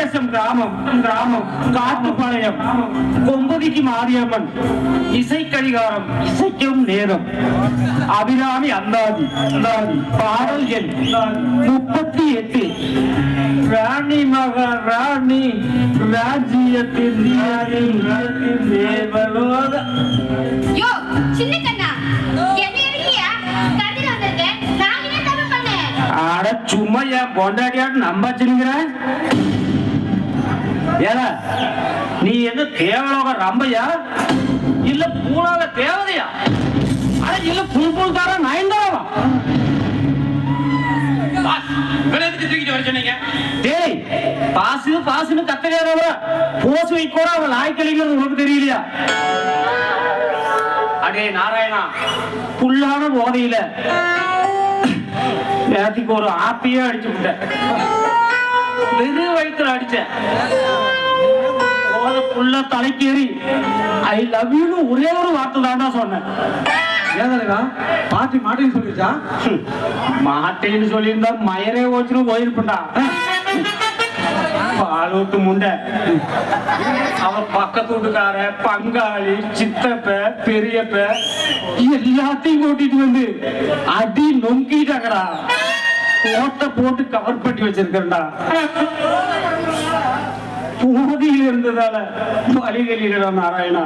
காங்கேசம் கிராமம் கிராமம் காட்டுப்பாளையம் கொம்பதிக்கு மாரியம்மன் இசை கடிகாரம் இசைக்கும் நேரம் அபிராமி அந்தாதி பாடல் எண் முப்பத்தி எட்டு ராணி மகன் ராணி ராஜ்யத்தின் தேவலோக அட சும்மா என் ஏல நீ என்ன தேவலோக ரம்பையா? இல்ல பூலாக தேவதையா? அட இல்ல புல் புல் தார நயன்தாரவா டேய் பாசு பாசுன்னு கத்தறியாதவ போஸ் வைக்கோட அவன் லாய்க்கலிங்கிறது உனக்கு தெரியலையா? அடே நாராயணா புல்லான போதையில நேத்திக்கு ஒரு ஆப்பியே அடிச்சு விட்டேன். வெறு வயிற்றுல அடிச்சேன். புள்ள தலைக்கேறி ஐ லவ் யூன்னு ஒரே ஒரு வார்த்தை தாண்டா சொன்னேன். தலைவா? பாட்டி மாட்டேன்னு சொல்லிருச்சா? மாட்டேன்னு சொல்லியிருந்தா மயரே ஓச்சுன்னு போயிருப்பா பாலூட்டு முண்டை. அவன் பக்கத்து வீட்டுக்கார பங்காளி சித்தப்ப பெரியப்ப எல்லாத்தையும் கூட்டிட்டு வந்து அடி நொங்கிட்டாங்கடா. ஓட்ட போட்டு கவர் பண்ணி வச்சிருக்கா போதியில் இருந்ததால வழிகளிடா நாராயணா.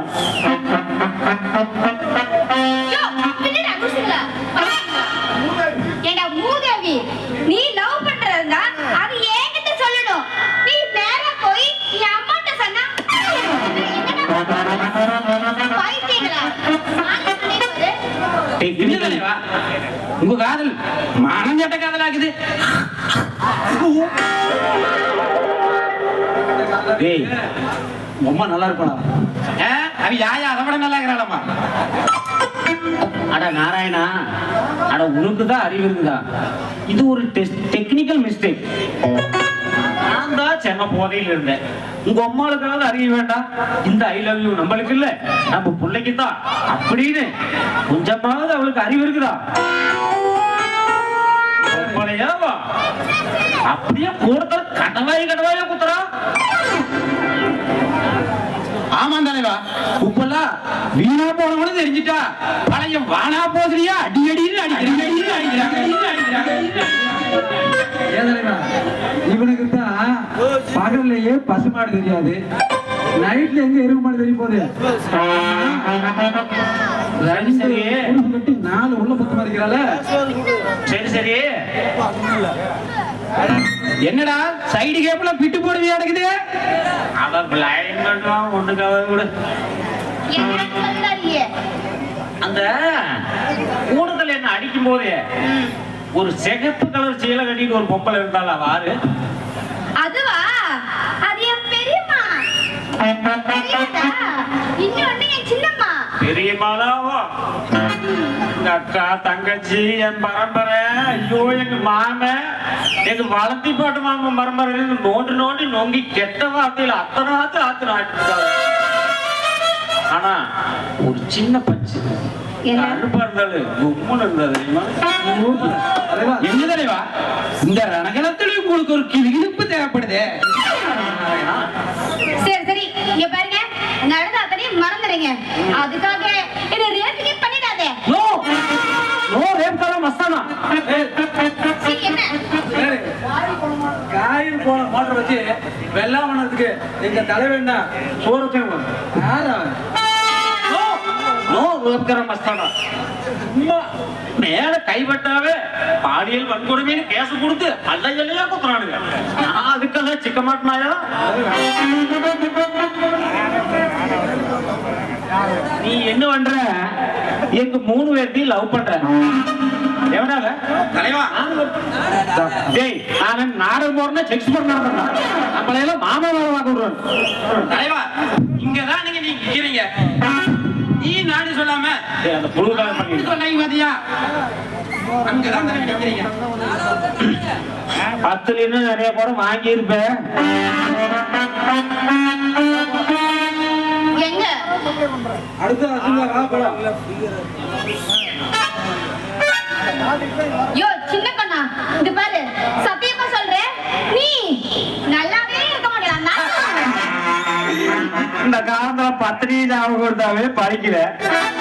உங்க காதல் மனம் சட்ட காதலாக்குது ரொம்ப நல்லா இருப்பாடா. ஆ, அவ யாயா? அதை விட நல்லா இருக்கிறாளம்மா. அட நாராயணா அட உனக்கு தான் அறிவு இருக்குதா? இது ஒரு டெக்னிக்கல் மிஸ்டேக். நான் போதையில் இருந்தேன். உங்க அம்மாளுக்காவது அறிய வேண்டாம் இந்த ஐ லவ் யூ நம்மளுக்கு இல்ல. நம்ம பிள்ளைக்கு தான் அப்படின்னு கொஞ்சமாவது அவளுக்கு அறிவு இருக்குதா? அப்படியே கூடத்தர கடவாய் கடவாயா குத்துறா. ஆமா தலைவா உப்பெல்லாம் வீணா போனவனு தெரிஞ்சுட்டா. பழைய வானா போதுறியா அடி அடின்னு அடிக்கிறாங்க அடின்னு அடிக்கிறாங்க அடின்னு அடிக்கிறாங்க, இவனுக்கு தான் பகல்லையே பசுமாடு தெரியாது. நைட்ல எங்க எருவு மாடு தெரிய போகுது? சரி சரி. உருசு கட்டி நாலு உள்ள பத்து மாதிரிக்கிறால சரி சரி. என்னடா சைடு கேப்ல பிட்டு போடுவியா நடக்குது? அவ பிளைண்ட் பண்ணுவான் ஒண்ணுக்காக கூட. அந்த கூடத்துல என்ன அடிக்கும் போதே ஒரு சிகப்பு கலர் சீலை கட்டிட்டு ஒரு பொம்பளை இருந்தால வாரு. அதுவா? அது என் பெரியம்மா. இன்னொன்னு என் சின்னம்மா. பெரியமாதாவோ எங்க அக்கா தங்கச்சி என் பரம்பரை. ஐயோ எங்க மாமன் எங்க வளர்த்தி பாட்டு மாமன் பரம்பரை நோண்டி நோண்டி நொங்கி கெட்ட வார்த்தையில அத்தனை ஆத்து ஆத்து நாட்டிருக்காங்க ஆனா ஒரு சின்ன பச்சு என்ன? அருப்பா இருந்தாலு கும்முன்னு இருந்தது தெரியுமா? தலைவா என்ன தலைவா இந்த ரணகலத்துல உங்களுக்கு ஒரு கிளிகிழிப்பு தேவைப்படுதே. சரி சரி. இங்க பாருங்க. நடந்த அத்தனையும் மறந்துடுங்க. அதுக்காக என்ன ரேப்பிங்க பண்ணிடாதே. நோ நோ ரேப் கலாம் மஸ்தானா. சரி என்ன. காயில் போன மோட்டர் வச்சு வெள்ளாம பண்ணதுக்கு எங்க தலைவன் சோரத்தையும் யார்? சும்மா மேல கைப்பட்டாவே பாலியல் வன்கொடுமைன்னு கேஸ் கொடுத்து அல்ல எல்லையா குத்துறானுங்க. நான் அதுக்கெல்லாம் சிக்க மாட்டனாயா? நீ என்ன பண்ற? எங்க மூணு பேர்த்தையும் லவ் பண்ற. எவனால தலைவா. டேய் நான் நாடகம் போறேன்னா செக்ஸ் பண்ண நம்மளை எல்லாம் மாமா வேலை வாங்க தலைவா இங்கதான் நீங்க நீங்க நிக்கிறீங்க. அந்த புழு கலை இப்படி பண்ணி சொன்னாங்க பாத்தியா அங்கதான் இன்னும் நிறைய படம் வாங்கி இருப்பேன் எங்க? அடுத்த யோ சின்ன கண்ணா இது பாரு. சத்தியமா சொல்றேன். நீ காலத்துல பத்தினி ஞாபகம் கொடுத்தாவே படிக்கல.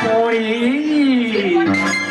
போய்.